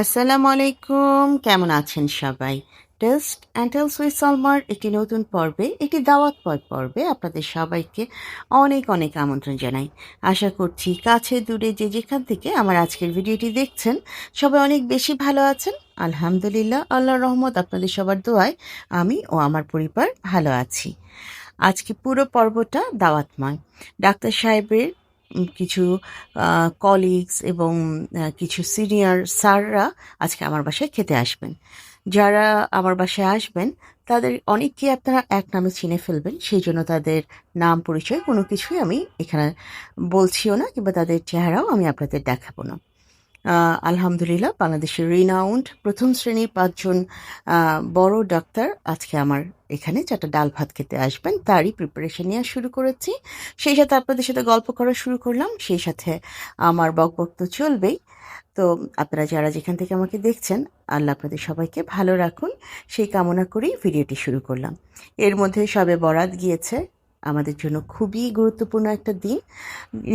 আসসালামু আলাইকুম কেমন আছেন সবাই? টেস্ট অ্যান্ড টেলস উইথ সালমার একটি নতুন পর্বে, একটি দাওয়াত পয় পর্বে আপনাদের সবাইকে অনেক অনেক আমন্ত্রণ জানাই। আশা করছি কাছে দূরে যে যেখান থেকে আমার আজকের ভিডিওটি দেখছেন, সবাই অনেক বেশি ভালো আছেন। আলহামদুলিল্লাহ আল্লাহ রহমত আপনাদের সবার দোয়ায় আমি ও আমার পরিবার ভালো আছি। আজকে পুরো পর্বটা দাওয়াতময়। ডাক্তার সাহেবের কিছু কলিগস এবং কিছু সিনিয়র স্যাররা আজকে আমার বাসায় খেতে আসবেন। যারা আমার বাসায় আসবেন, তাদের অনেককে আপনারা এক নামে চিনে ফেলবেন, সেই জন্য তাদের নাম পরিচয় কোনো কিছুই আমি এখানে বলছিও না কিংবা তাদের চেহারাও আমি আপনাদের দেখাবো না। আলহামদুলিল্লাহ, বাংলাদেশের রিনাউন্ড প্রথম শ্রেণির পাঁচজন বড় ডাক্তার আজকে আমার এখানে চারটা ডাল ভাত খেতে আসবেন। তারই প্রিপারেশন নেওয়া শুরু করেছি। সেই সাথে আপনাদের সাথে গল্প করা শুরু করলাম। সেই সাথে আমার বকবক তো চলবেই। তো আপনারা যারা যেখান থেকে আমাকে দেখছেন, আল্লাহ আপনাদের সবাইকে ভালো রাখুন। সেই কামনা করেই ভিডিওটি শুরু করলাম। এর মধ্যে সবে বরাত গিয়েছে। আমাদের জন্য খুবই গুরুত্বপূর্ণ একটা দিন।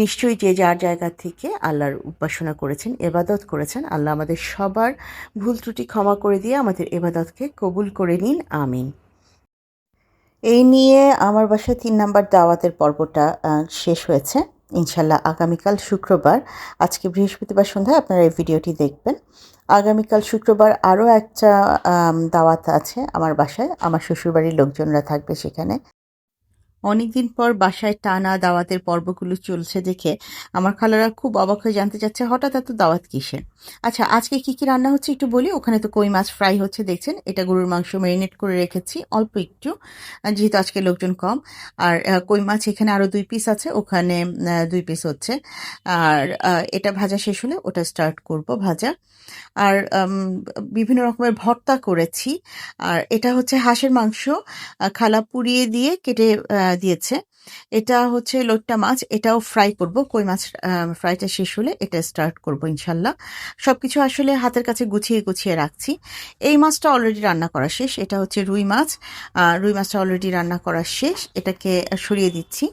নিশ্চয়ই যে যার জায়গা থেকে আল্লাহর উপাসনা করেছেন, এবাদত করেছেন, আল্লাহ আমাদের সবার ভুল ত্রুটি ক্ষমা করে দিয়ে আমাদের এবাদতকে কবুল করে নিন। আমিন। এই নিয়ে আমার বাসায় তিন নাম্বার দাওয়াতের পর্বটা শেষ হয়েছে। ইনশাল্লাহ আগামীকাল শুক্রবার, আজকে বৃহস্পতিবার সন্ধ্যায় আপনারা এই ভিডিওটি দেখবেন। আগামীকাল শুক্রবার আরও একটা দাওয়াত আছে আমার বাসায়। আমার শ্বশুরবাড়ির লোকজনরা থাকবে সেখানে। অনেকদিন পর বাসায় টানা দাওয়াতের পর্বগুলো চলছে দেখে আমার খালারা খুব অবাক হয়ে জানতে চাচ্ছে, হঠাৎ এত দাওয়াত কিসের? আচ্ছা আজকে কি কি রান্না হচ্ছে একটু বলি? ওখানে তো কই মাছ ফ্রাই হচ্ছে, দেখছেন? এটা গরুর মাংস ম্যারিনেট করে রেখেছি, অল্প একটু যেহেতু আজকে লোকজন কম। আর কই মাছ এখানে আরও দুই পিস আছে, ওখানে দুই পিস হচ্ছে। আর এটা ভাজা শেষ হলে ওটা স্টার্ট করব ভাজা। আর বিভিন্ন রকমের ভর্তা করেছি। আর, এটা হচ্ছে হাঁসের মাংস খালা পুড়িয়ে দিয়ে কেটে দিয়েছে। এটা হচ্ছে লোট্টা মাছ, এটাও ফ্রাই করব। কই মাছ ফ্রাইটা শেষ হলে এটা স্টার্ট করব ইনশাল্লাহ। সব কিছু আসলে হাতের কাছে গুছিয়ে গুছিয়ে রাখছি। এই মাছটা অলরেডি রান্না করা শেষ। এটা হচ্ছে রুই মাছ। রুই মাছটা অলরেডি রান্না করা শেষ। এটাকে সরিয়ে দিচ্ছি।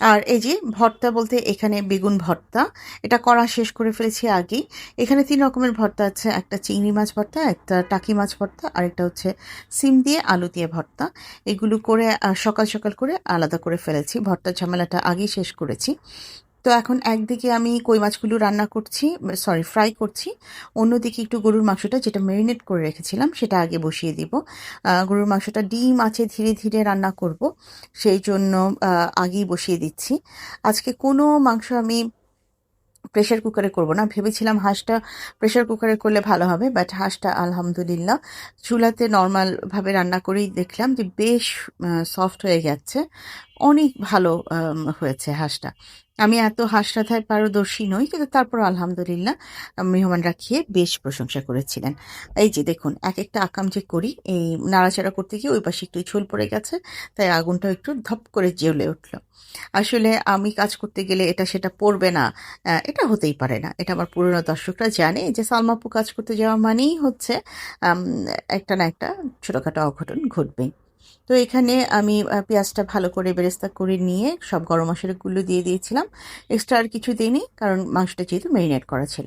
আর এই যে ভর্তা বলতে এখানে বেগুন ভর্তা, এটা করা শেষ করে ফেলেছি আগেই এখানে তিন রকমের ভর্তা আছে, একটা চিংড়ি মাছ ভর্তা, একটা টাকি মাছ ভর্তা, আর একটা হচ্ছে সিম দিয়ে আলু দিয়ে ভর্তা। এগুলো করে সকাল সকাল করে আলাদা করে ফেলেছি। ভর্তা ঝামেলাটা আগেই শেষ করেছি। তো এখন একদিকে আমি কই মাছগুলো রান্না করছি সরি ফ্রাই করছি। অন্যদিকে একটু গরুর মাংসটা যেটা ম্যারিনেট করে রেখেছিলাম, সেটা আগে বসিয়ে দিব। গরুর মাংসটা ডিম আছে, ধীরে ধীরে রান্না করব। সেই জন্য আগেই বসিয়ে দিচ্ছি। আজকে কোনো মাংস আমি প্রেশার কুকারে করব না। ভেবেছিলাম হাঁসটা প্রেশার কুকারে করলে ভালো হবে বাট হাঁসটা আলহামদুলিল্লাহ চুলাতে নর্মালভাবে রান্না করেই দেখলাম যে বেশ সফট হয়ে যাচ্ছে অনেক ভালো হয়েছে হাঁসটা। আমি এত হাঁস রাধায় পারদর্শী নই, কিন্তু তারপর আলহামদুলিল্লাহ মেহমানরা খেয়ে বেশ প্রশংসা করেছিলেন। এই যে দেখুন এক একটা আকাম যে করি, এই নাড়াচাড়া করতে গিয়ে ওই পাশে একটু ঝোল পড়ে গেছে, তাই আগুনটা একটু ধপ করে জ্বলে উঠল। আসলে আমি কাজ করতে গেলে এটা সেটা পড়বে না এটা হতেই পারে না। এটা আমার পুরনো দর্শকরা জানে যে সালমাপু কাজ করতে যাওয়া মানেই হচ্ছে একটা না একটা ছোটোখাটো অঘটন ঘটবেই। তো এখানে আমি পেঁয়াজটা ভালো করে বেরেস্তা করে নিয়ে সব গরম মশলাগুলো দিয়ে দিয়েছিলাম। এক্সট্রা আর কিছু দিইনি, কারণ মাংসটা যেহেতু ম্যারিনেট করা ছিল।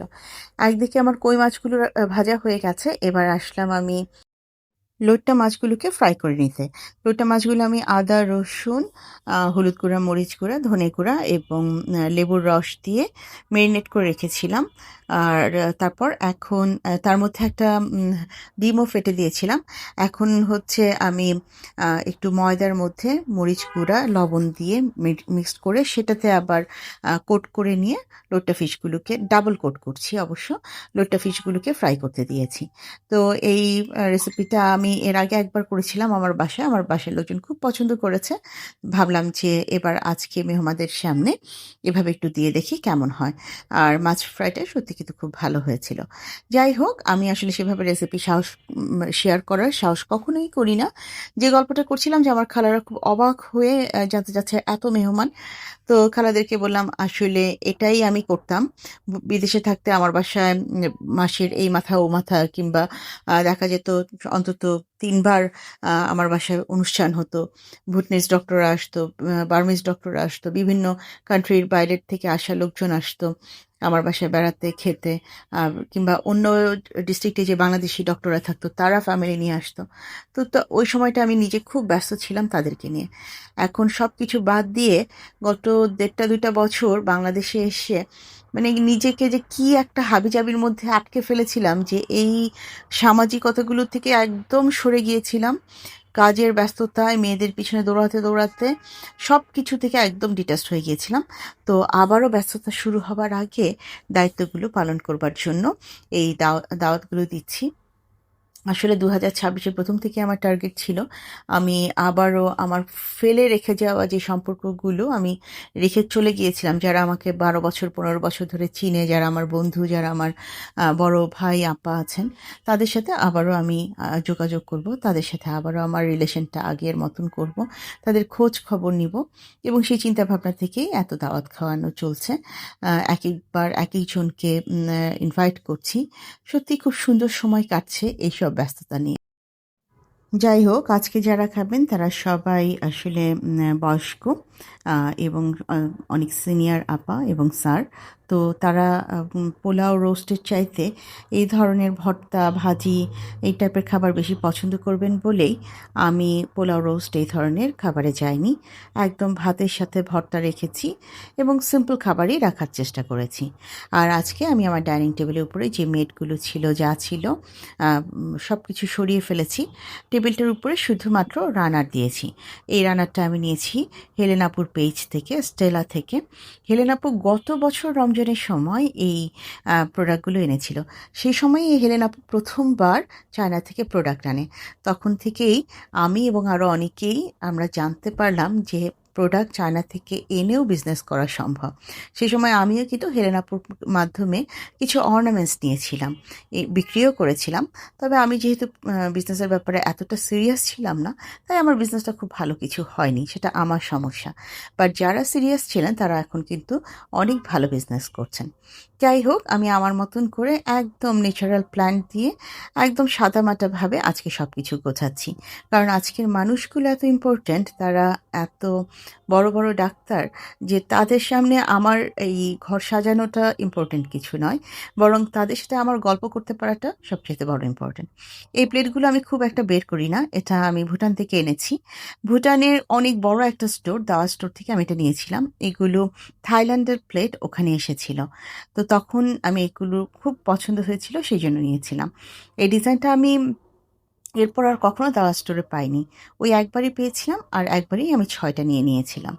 একদিকে আমার কই মাছগুলো ভাজা হয়ে গেছে, এবার আসলাম আমি লোট্টা মাছগুলোকে ফ্রাই করে নিতে। লোট্টা মাছগুলো আমি আদা, রসুন হলুদ গুঁড়া, মরিচ গুঁড়া, ধনে গুঁড়া এবং লেবুর রস দিয়ে মেরিনেট করে রেখেছিলাম। আর তারপর এখন তার মধ্যে একটা ডিমও ফেটে দিয়েছিলাম। এখন হচ্ছে আমি একটু ময়দার মধ্যে মরিচ গুঁড়া, লবণ দিয়ে মিক্সড করে সেটাতে আবার কোট করে নিয়ে লোট্টা ফিশগুলোকে ডাবল কোট করছি অবশ্য। লোট্টা ফিশগুলোকে ফ্রাই করতে দিয়েছি। তো এই রেসিপিটা আমি এর আগে একবার করেছিলাম আমার বাসায়। আমার বাসার লোকজন খুব পছন্দ করেছে। ভাবলাম যে এবার আজকে মেহমাদের সামনে এভাবে একটু দিয়ে দেখি কেমন হয়। আর মাছ ফ্রাইটা সত্যি কিন্তু খুব ভালো হয়েছিল। যাই হোক, আমি আসলে সেভাবে রেসিপি সাহস শেয়ার করার সাহস কখনোই করি না। যে গল্পটা করছিলাম যে আমার খালারা খুব অবাক হয়ে জানতে যাচ্ছে এত মেহমান। তো খালাদেরকে বললাম, আসলে এটাই আমি করতাম। বিদেশে থাকতে আমার বাসায় মাসের এই মাথা ও মাথা কিংবা দেখা যেত অন্তত তিনবার আমার বাসায় অনুষ্ঠান হতো। ভুটনিস ডক্টররা আসতো বার্মিজ ডক্টররা আসতো, বিভিন্ন কান্ট্রির বাইরের থেকে আসা লোকজন আসতো। আমার বাসায় বেড়াতে, খেতে কিংবা অন্য ডিস্ট্রিক্টে যে বাংলাদেশি ডক্টররা থাকতো, তারা ফ্যামিলি নিয়ে আসতো। তো তো ওই সময়টা আমি নিজে খুব ব্যস্ত ছিলাম তাদেরকে নিয়ে। এখন সব কিছু বাদ দিয়ে গত দেড়টা দুইটা বছর বাংলাদেশে এসে মানে নিজেকে যে কি একটা হাবিজাবির মধ্যে আটকে ফেলেছিলাম যে এই সামাজিকতাগুলো থেকে একদম সরে গিয়েছিলাম। কাজের ব্যস্ততায়, মেয়েদের পিছনে দৌড়াতে দৌড়াতে সব কিছু থেকে একদম ডিটাস্ট হয়ে গিয়েছিলাম। তো আবারও ব্যস্ততা শুরু হবার আগে দায়িত্বগুলো পালন করবার জন্য এই দাও- দাওয়াতগুলো দিচ্ছি। আসলে দু হাজার ছাব্বিশের প্রথম থেকে আমার টার্গেট ছিল। আমি আবারও আমার ফেলে রেখে যাওয়া যে সম্পর্কগুলো আমি রেখে চলে গিয়েছিলাম, যারা আমাকে বারো বছর, পনেরো বছর ধরে চিনে, যারা আমার বন্ধু, যারা আমার বড় ভাই, আপা আছেন, তাদের সাথে আবারও আমি যোগাযোগ করব, তাদের সাথে আবারও আমার রিলেশনটা আগের মতন করব, তাদের খোঁজ খবর নিব এবং সেই চিন্তা ভাবনা থেকেই এত দাওয়াত খাওয়ানো চলছে। এক একবার এক একজনকে ইনভাইট করছি। সত্যি খুব সুন্দর সময় কাটছে এইসব ব্যস্ততা নিয়ে। যাই হোক, আজকে যারা খাবেন তারা সবাই আসলে বয়স্ক এবং অনেক সিনিয়র আপা এবং স্যার তো তারা পোলাও রোস্টের চাইতে এই ধরনের ভর্তা, ভাজি এই টাইপের খাবার বেশি পছন্দ করবেন বলেই আমি পোলাও রোস্ট এই ধরনের খাবারে যাইনি। একদম ভাতের সাথে ভর্তা রেখেছি এবং সিম্পল খাবারই রাখার চেষ্টা করেছি। আর আজকে আমি আমার ডাইনিং টেবিলের উপরে যে মেটগুলো ছিল, যা ছিল সব কিছু সরিয়ে ফেলেছি। টেবিলটার উপরে শুধুমাত্র রানার দিয়েছি। এই রানারটা আমি নিয়েছি হেলেনাপুর পেজ থেকে, স্টেলা থেকে। হেলেনাপুর গত বছর রমজানের সময় এই প্রোডাক্টগুলো এনেছিল। সেই সময় এই হেলেনাপু প্রথমবার চায়না থেকে প্রোডাক্ট আনে। তখন থেকেই আমি এবং আরও অনেকেই আমরা জানতে পারলাম যে প্রোডাক্ট চায়না থেকে এনেও বিজনেস করা সম্ভব। সেই সময় আমিও কিন্তু হেলেনাপুর মাধ্যমে কিছু অর্নামেন্টস নিয়েছিলাম বিক্রিও করেছিলাম। তবে আমি যেহেতু বিজনেসের ব্যাপারে এতটা সিরিয়াস ছিলাম না, তাই আমার বিজনেসটা খুব ভালো কিছু হয়নি, সেটা আমার সমস্যা। বাট যারা সিরিয়াস ছিলেন তারা এখন কিন্তু অনেক ভালো বিজনেস করছেন। যাই হোক, আমি আমার মতন করে একদম ন্যাচারাল প্ল্যান্ট দিয়ে একদম সাদামাটাভাবে আজকে সব কিছু গোছাচ্ছি। কারণ আজকের মানুষগুলো এত ইম্পর্ট্যান্ট তারা এত বড় বড় ডাক্তার যে তাদের সামনে আমার এই ঘর সাজানোটা ইম্পর্ট্যান্ট কিছু নয়। বরং তাদের সাথে আমার গল্প করতে পারাটা সবচেয়ে বড় ইম্পর্ট্যান্ট এই প্লেটগুলো আমি খুব একটা বের করি না, এটা আমি ভুটান থেকে এনেছি। ভুটানের অনেক বড় একটা স্টোর দাওয়া স্টোর থেকে আমি এটা নিয়েছিলাম। এগুলো থাইল্যান্ডের প্লেট ওখানে এসেছিল। তো তখন আমি এগুলো খুব পছন্দ হয়েছিল, সেই জন্য নিয়েছিলাম। এই ডিজাইনটা আমি এরপর আর কখনো দাওয়া স্টোরে পাইনি। ওই একবারই পেয়েছিলাম আর একবারই আমি ছয়টা নিয়ে নিয়েছিলাম।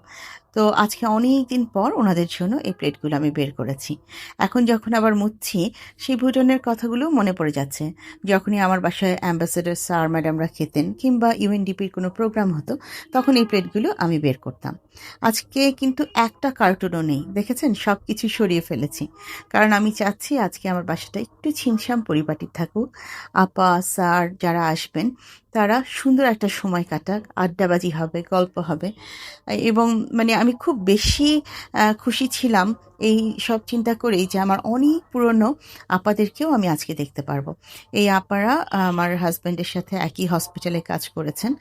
তো আজকে অনেক দিন পর ওনাদের জন্য এই প্লেটগুলো আমি বের করেছি। এখন যখন আবার মুচ্ছি সেই ভুটানের কথাগুলো মনে পড়ে যাচ্ছে। যখনই আমার বাসায় অ্যাম্বাসেডার স্যার ম্যাডামরা খেতেন কিংবা ইউএনডিপির কোনো প্রোগ্রাম হতো, তখন এই প্লেটগুলো আমি বের করতাম। আজকে কিন্তু একটা কার্টুনও নেই, দেখেছেন? সব কিছু সরিয়ে ফেলেছি। কারণ আমি চাচ্ছি আজকে আমার বাসাটা একটু ছিমছাম পরিপাটি থাকুক। আপা, স্যার যারা আসবেন তারা সুন্দর একটা সময় কাটাক, আড্ডাবাজি হবে, গল্প হবে। এবং মানে আমি খুব বেশি খুশি ছিলাম এই সব চিন্তা করেই যে আমার অনেক পুরনো আপাদেরকেও আমি আজকে দেখতে পারব। এই আপারা আমার হাজব্যান্ডের সাথে একই হসপিটালে কাজ করেছেন।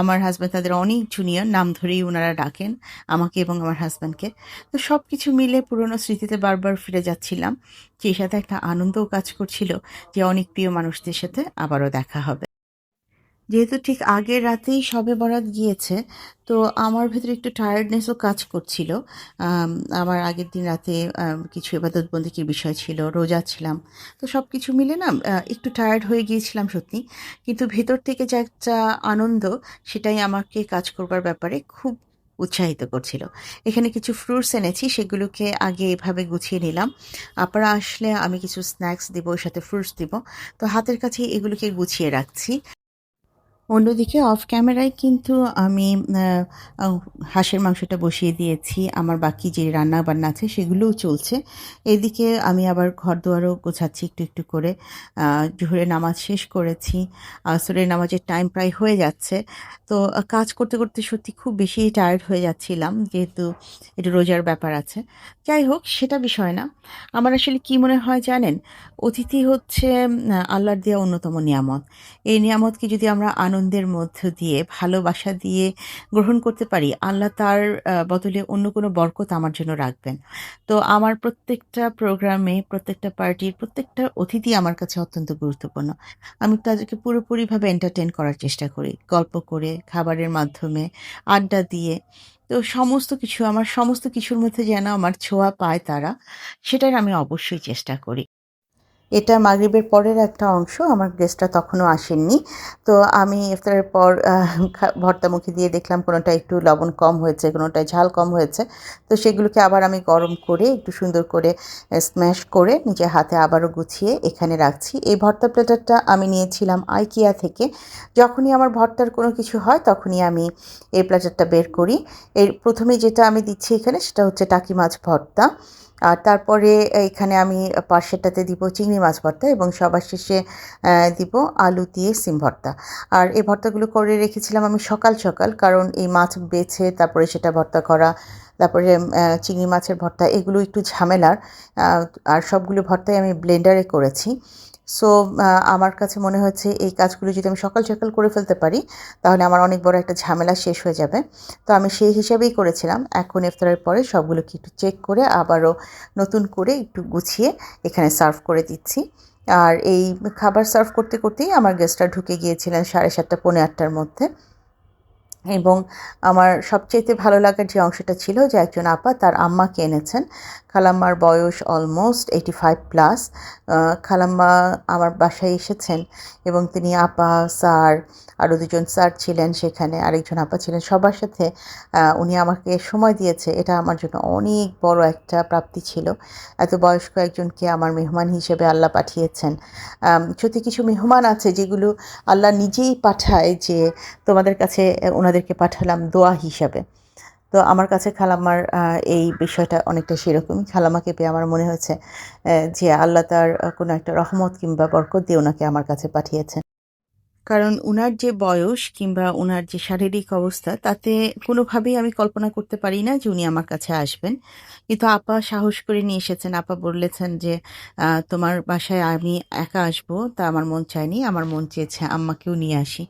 আমার হাজব্যান্ড তাদের অনেক জুনিয়র নাম ধরেই ওনারা ডাকেন আমাকে এবং আমার হাজব্যান্ডকে তো সব কিছু মিলে পুরনো স্মৃতিতে বারবার ফিরে যাচ্ছিলাম। সেই সাথে একটা আনন্দও কাজ করছিল যে অনেক প্রিয় মানুষদের সাথে আবারও দেখা হবে। যেহেতু ঠিক আগের রাতেই সবে বরাত গিয়েছে, তো আমার ভেতরে একটু টায়ার্ডনেসও কাজ করছিল। আমার আগের দিন রাতে কিছু এবাদত বন্দিকির বিষয় ছিল, রোজা ছিলাম। তো সব কিছু মিলে না একটু টায়ার্ড হয়ে গিয়েছিলাম সত্যি। কিন্তু ভেতর থেকে যে একটা আনন্দ, সেটাই আমাকে কাজ করবার ব্যাপারে খুব উৎসাহিত করছিল। এখানে কিছু ফ্রুটস এনেছি, সেগুলোকে আগে এভাবে গুছিয়ে নিলাম। আপনারা আসলে আমি কিছু স্ন্যাক্স দিব সাথে ফ্রুটস দিব। তো হাতের কাছে এগুলোকে গুছিয়ে রাখছি। অন্যদিকে অফ ক্যামেরায় কিন্তু আমি হাঁসের মাংসটা বসিয়ে দিয়েছি। আমার বাকি যে রান্না বান্না আছে সেগুলোও চলছে। এদিকে আমি আবার ঘর দুয়ারও গোছাচ্ছি একটু একটু করে। জোহরের নামাজ শেষ করেছি। আসরের নামাজের টাইম প্রায় হয়ে যাচ্ছে। তো কাজ করতে করতে সত্যি খুব বেশি টায়ার্ড হয়ে যাচ্ছিলাম, যেহেতু একটু রোজার ব্যাপার আছে। যাই হোক, সেটা বিষয় না। আমার আসলে কি মনে হয় জানেন? অতিথি হচ্ছে আল্লাহর দেওয়া অন্যতম নিয়ামত। এই নিয়ামতকে যদি আমরা আনন্দের মধ্য দিয়ে, ভালোবাসা দিয়ে গ্রহণ করতে পারি, আল্লাহ তার বদলে অন্য কোনো বরকত আমার জন্য রাখবেন। তো আমার প্রত্যেকটা প্রোগ্রামে, প্রত্যেকটা পার্টির প্রত্যেকটা অতিথি আমার কাছে অত্যন্ত গুরুত্বপূর্ণ। আমি তাদেরকে পুরোপুরিভাবে এন্টারটেন করার চেষ্টা করি। গল্প করে, খাবারের মাধ্যমে, আড্ডা দিয়ে। তো সমস্ত কিছু, আমার সমস্ত কিছুর মধ্যে যেন আমার ছোঁয়া পায় তারা, সেটার আমি অবশ্যই চেষ্টা করি। এটা মাগরিবের পরের একটা অংশ আমার গেস্টরা তখনও আসেননি। তো আমি ইফতারের পর আহ, খা- ভর্তা মুখে দিয়ে দেখলাম কোনোটা একটু লবণ কম হয়েছে কোনোটা ঝাল কম হয়েছে। তো সেগুলোকে আবার আমি গরম করে একটু সুন্দর করে স্ম্যাশ করে নিজের হাতে আবারও গুছিয়ে এখানে রাখছি। এই ভর্তা প্লেটারটা আমি নিয়েছিলাম আইকিয়া থেকে। যখনই আমার ভর্তার কোনো কিছু হয় তখনই আমি এই প্লেটারটা বের করি। এর প্রথমে যেটা আমি দিচ্ছি এখানে সেটা হচ্ছে টাকি মাছ ভর্তা। আর তারপরে এখানে আমি পাশেটাতে দিব চিংড়ি মাছ ভর্তা এবং সবার শেষে দিব আলু দিয়ে সিম ভর্তা। আর এই ভর্তাগুলো করে রেখেছিলাম আমি সকাল সকাল, কারণ এই মাছ বেছে তারপরে সেটা ভর্তা করা, তারপরে চিংড়ি মাছের ভর্তা, এগুলো একটু ঝামেলার। আর সবগুলো ভর্তাই আমি ব্লেন্ডারে করেছি। সো আমার কাছে মনে হচ্ছে এই কাজগুলো যদি আমি সকাল সকাল করে ফেলতে পারি, তাহলে আমার অনেক বড় একটা ঝামেলা শেষ হয়ে যাবে। তো আমি সেই হিসাবেই করেছিলাম। এখন ইফতারের পরে সবগুলোকে একটু চেক করে আবারও নতুন করে একটু গুছিয়ে এখানে সার্ভ করে দিচ্ছি। আর এই খাবার সার্ভ করতে, করতেই আমার গেস্টরা ঢুকে গিয়েছিলেন সাড়ে সাতটা, পৌনে আটটার মধ্যে। এবং আমার সবচেয়েতে ভালো লাগার যে অংশটা ছিল যে একজন আপা তার আম্মাকে এনেছেন। খালাম্মার বয়স অলমোস্ট এইটি ফাইভ প্লাস খালাম্মা আমার বাসায় এসেছেন এবং তিনি আপা স্যার আরও দুজন স্যার ছিলেন সেখানে আরেকজন আপা ছিলেন সবার সাথে উনি আমাকে সময় দিয়েছে। এটা আমার জন্য অনেক বড় একটা প্রাপ্তি ছিল। এত বয়স্ক একজনকে আমার মেহমান হিসেবে আল্লাহ পাঠিয়েছেন। সত্যি কিছু মেহমান আছে যেগুলো আল্লাহ নিজেই পাঠায় যে তোমাদের কাছে আহ, ওনাদেরকে পাঠালাম দোয়া হিসাবে। তো আমার কাছে খালাম্মার এই বিষয়টা অনেকটা সেরকমই খালামাকে পেয়ে আমার মনে হয়েছে যে আল্লাহ তার কোনো একটা রহমত কিংবা বরকত দিয়ে ওনাকে আমার কাছে পাঠিয়েছেন কারণ উনার যে বয়স কিংবা উনার যে শারীরিক অবস্থা, তাতে কোনোভাবেই আমি কল্পনা করতে পারি না যে উনি আমার কাছে আসবেন। কিন্তু আপা সাহস করে নিয়ে এসেছেন। আপা বলেছেন যে তোমার বাসায় আমি একা আসব, তা আমার মন চায়নি, আমার মন চেয়েছে আম্মাকেও নিয়ে আসি।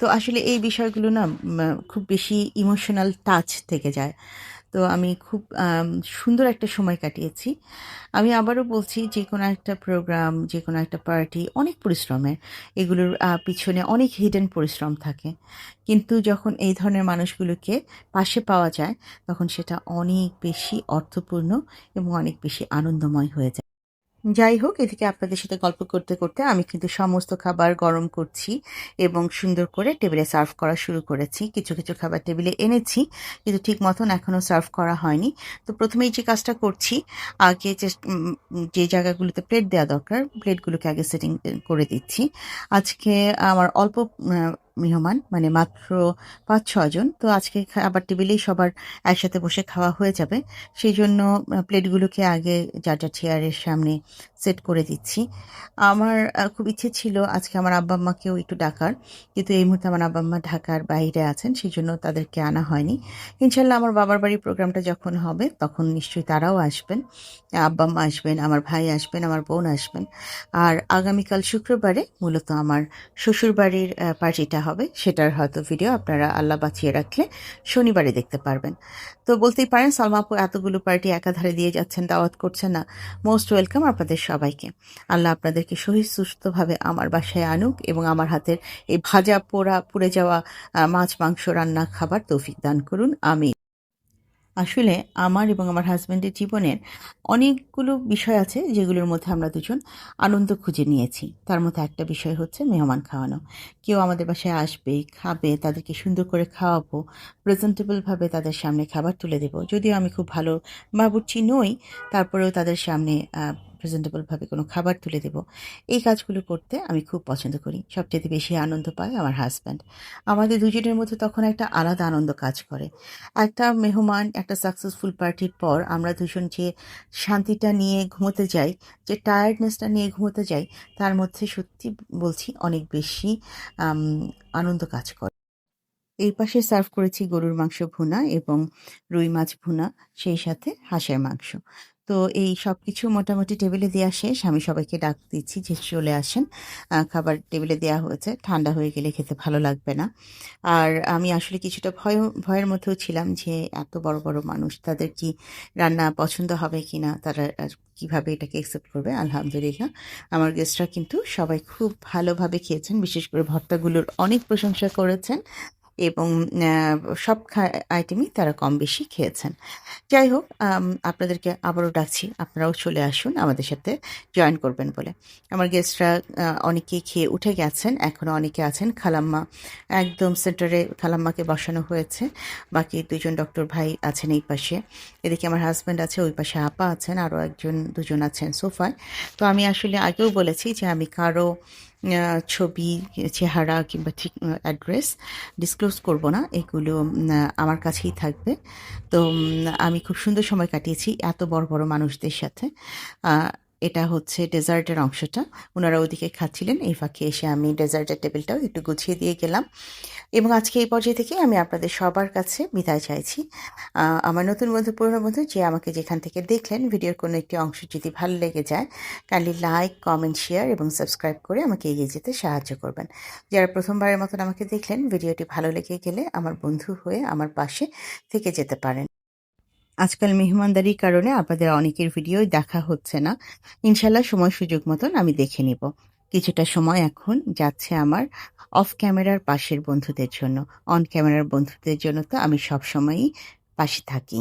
তো আসলে এই বিষয়গুলো না খুব বেশি ইমোশনাল টাচ থেকে যায়। তো আমি খুব সুন্দর একটা সময় কাটিয়েছি। আমি আবারও বলছি যে কোনো একটা প্রোগ্রাম যে কোনো একটা পার্টি অনেক পরিশ্রমের এগুলোর পিছনে অনেক হিডেন পরিশ্রম থাকে। কিন্তু যখন এই ধরনের মানুষগুলোকে পাশে পাওয়া যায়, তখন সেটা অনেক বেশি অর্থপূর্ণ এবং অনেক বেশি আনন্দময় হয়ে যায়। যাই হোক এদিকে আপনাদের সাথে গল্প করতে করতে আমি কিন্তু সমস্ত খাবার গরম করছি এবং সুন্দর করে টেবিলে সার্ভ করা শুরু করেছি। কিছু কিছু খাবার টেবিলে এনেছি, কিন্তু ঠিক মতন এখনও সার্ভ করা হয়নি। তো প্রথমেই যে কাজটা করছি, আগে যে জায়গাগুলোতে প্লেট দেওয়া দরকার, প্লেটগুলোকে আগে সেটিং করে দিচ্ছি। আজকে আমার অল্প মেহমান মানে মাত্র পাঁচ ছজন তো আজকে খাবার টেবিলেই সবার একসাথে বসে খাওয়া হয়ে যাবে। সেই জন্য প্লেটগুলোকে আগে যা যা চেয়ারের সামনে সেট করে দিচ্ছি। আমার খুব ইচ্ছে ছিল আজকে আমার আব্বা আম্মাকেও একটু ডাকার। কিন্তু এই মুহূর্তে আমার আব্বা আম্মা ঢাকার বাইরে আছেন সেই জন্য তাদেরকে আনা হয়নি। ইনশাল্লাহ আমার বাবার বাড়ির প্রোগ্রামটা যখন হবে, তখন নিশ্চয়ই তারাও আসবেন। আব্বা আম্মা আসবেন, আমার ভাই আসবেন, আমার বোন আসবেন। আর আগামীকাল শুক্রবারে মূলত আমার শ্বশুরবাড়ির পার্টিটা হবে, সেটার হয়তো ভিডিও আপনারা আল্লাহ বাঁচিয়ে রাখলে শনিবারে দেখতে পারবেন। তো বলতেই পারেন, সালমা আপু এতগুলো পার্টি একাধারে দিয়ে যাচ্ছেন, দাওয়াত করছেন না। মোস্ট ওয়েলকাম আপনাদের সবাইকে। আল্লাহ আপনাদেরকে সহি সুস্থভাবে আমার বাসায় আনুক এবং আমার হাতের এই ভাজা পোড়া, পুড়ে যাওয়া মাছ, মাংস, রান্না, খাবার তৌফিক দান করুন। আমি আসলে আমার এবং আমার হাজব্যান্ডের জীবনের অনেকগুলো বিষয় আছে, যেগুলোর মধ্যে আমরা দুজন আনন্দ খুঁজে নিয়েছি। তার মধ্যে একটা বিষয় হচ্ছে মেহমান খাওয়ানো। কেউ আমাদের বাসায় আসবে, খাবে, তাদেরকে সুন্দর করে খাওয়াবো প্রেজেন্টেবলভাবে তাদের সামনে খাবার তুলে দেব। যদিও আমি খুব ভালো বাবুর্চি নই, তারপরেও তাদের সামনে প্রেজেন্টেবলভাবে কোনো খাবার তুলে দেবো। এই কাজগুলো করতে আমি খুব পছন্দ করি। সবচেয়ে বেশি আনন্দ পায় আমার হাজব্যান্ড আমাদের দুজনের মধ্যে তখন একটা আলাদা আনন্দ কাজ করে। একটা মেহমান, একটা সাকসেসফুল পার্টির পর আমরা দুজন যে শান্তিটা নিয়ে ঘুমোতে যাই, যে টায়ার্ডনেসটা নিয়ে ঘুমোতে যাই, তার মধ্যে সত্যি বলছি অনেক বেশি আনন্দ কাজ করে। এই পাশে সার্ভ করেছি গরুর মাংস ভুনা এবং রুই মাছ ভুনা, সেই সাথে হাঁসের মাংস। তো এই সব কিছু মোটামুটি টেবিলে দেওয়া শেষ। আমি সবাইকে ডাক দিচ্ছি যে চলে আসেন। খাবার টেবিলে দেওয়া হয়েছে। ঠান্ডা হয়ে গেলে খেতে ভালো লাগবে না। আর আমি আসলে কিছুটা ভয়, ভয়ের মধ্যেও ছিলাম যে এত বড় বড় মানুষ, তাদের কি রান্না পছন্দ হবে কি না তারা কীভাবে এটাকে অ্যাকসেপ্ট করবে? আলহামদুলিল্লাহ। আমার গেস্টরা কিন্তু সবাই খুব ভালোভাবে খেয়েছেন। বিশেষ করে ভর্তাগুলোর অনেক প্রশংসা করেছেন। এবং সব আইটেমই তারা কম বেশি খেয়েছেন। যাই হোক আপনাদেরকে আবারও ডাকছি। আপনারাও চলে আসুন আমাদের সাথে জয়েন করবেন বলে। আমার গেস্টরা অনেকেই খেয়ে উঠে গেছেন এখনও অনেকে আছেন। খালাম্মা একদম সেন্টারে খালাম্মাকে বসানো হয়েছে। বাকি দুজন ডক্টর ভাই আছেন এই পাশে। এদিকে আমার হাজব্যান্ড আছে, ওই পাশে আপা আছেন, আরও একজন, দুজন আছেন সোফায় তো আমি আসলে আগেও বলেছি যে আমি কারও ছবি, চেহারা কিংবা ঠিক অ্যাড্রেস ডিসক্লোজ করব না, এগুলো আমার কাছেই থাকবে। তো আমি খুব সুন্দর সময় কাটিয়েছি এত বড় বড় মানুষদের সাথে। এটা হচ্ছে ডেজার্টের অংশটা। ওনারা ওদিকে খাচ্ছিলেন, এই ফাঁকে এসে আমি ডেজার্টের টেবিলটাও একটু গুছিয়ে দিয়ে গেলাম। এবং আজকে এই পর্যায়ে থেকে আমি আপনাদের সবার কাছে বিদায় চাইছি। আমার নতুন বন্ধু, পুরনো বন্ধু, যে আমাকে যেখান থেকে দেখলেন, ভিডিওর কোনো একটি অংশ যদি ভালো লেগে যায় কাইন্ডলি লাইক কমেন্ট শেয়ার এবং সাবস্ক্রাইব করে আমাকে এগিয়ে যেতে সাহায্য করবেন। যারা প্রথমবারের মতন আমাকে দেখলেন, ভিডিওটি ভালো লেগে গেলে আমার বন্ধু হয়ে আমার পাশে থেকে যেতে পারেন। আজকাল মেহমানদারির কারণে আপনাদের অনেকের ভিডিওই দেখা হচ্ছে না। ইনশাল্লাহ সময় সুযোগ মতন আমি দেখে নিব। কিছুটা সময় এখন যাচ্ছে আমার অফ ক্যামেরার পাশের বন্ধুদের জন্য। অন ক্যামেরার বন্ধুদের জন্য তো আমি সব সময়ই পাশে থাকি।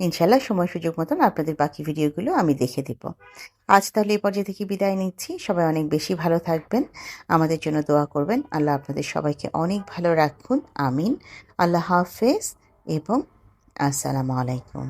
ইনশাল্লাহ সময় সুযোগ মতন আপনাদের বাকি ভিডিওগুলো আমি দেখে দেব। আজ তাহলে এই পর্যায়ে থেকে বিদায় নিচ্ছি। সবাই অনেক বেশি ভালো থাকবেন, আমাদের জন্য দোয়া করবেন। আল্লাহ আপনাদের সবাইকে অনেক ভালো রাখুন। আমিন। আল্লাহ হাফেজ এবং আসসালামু আলাইকুম।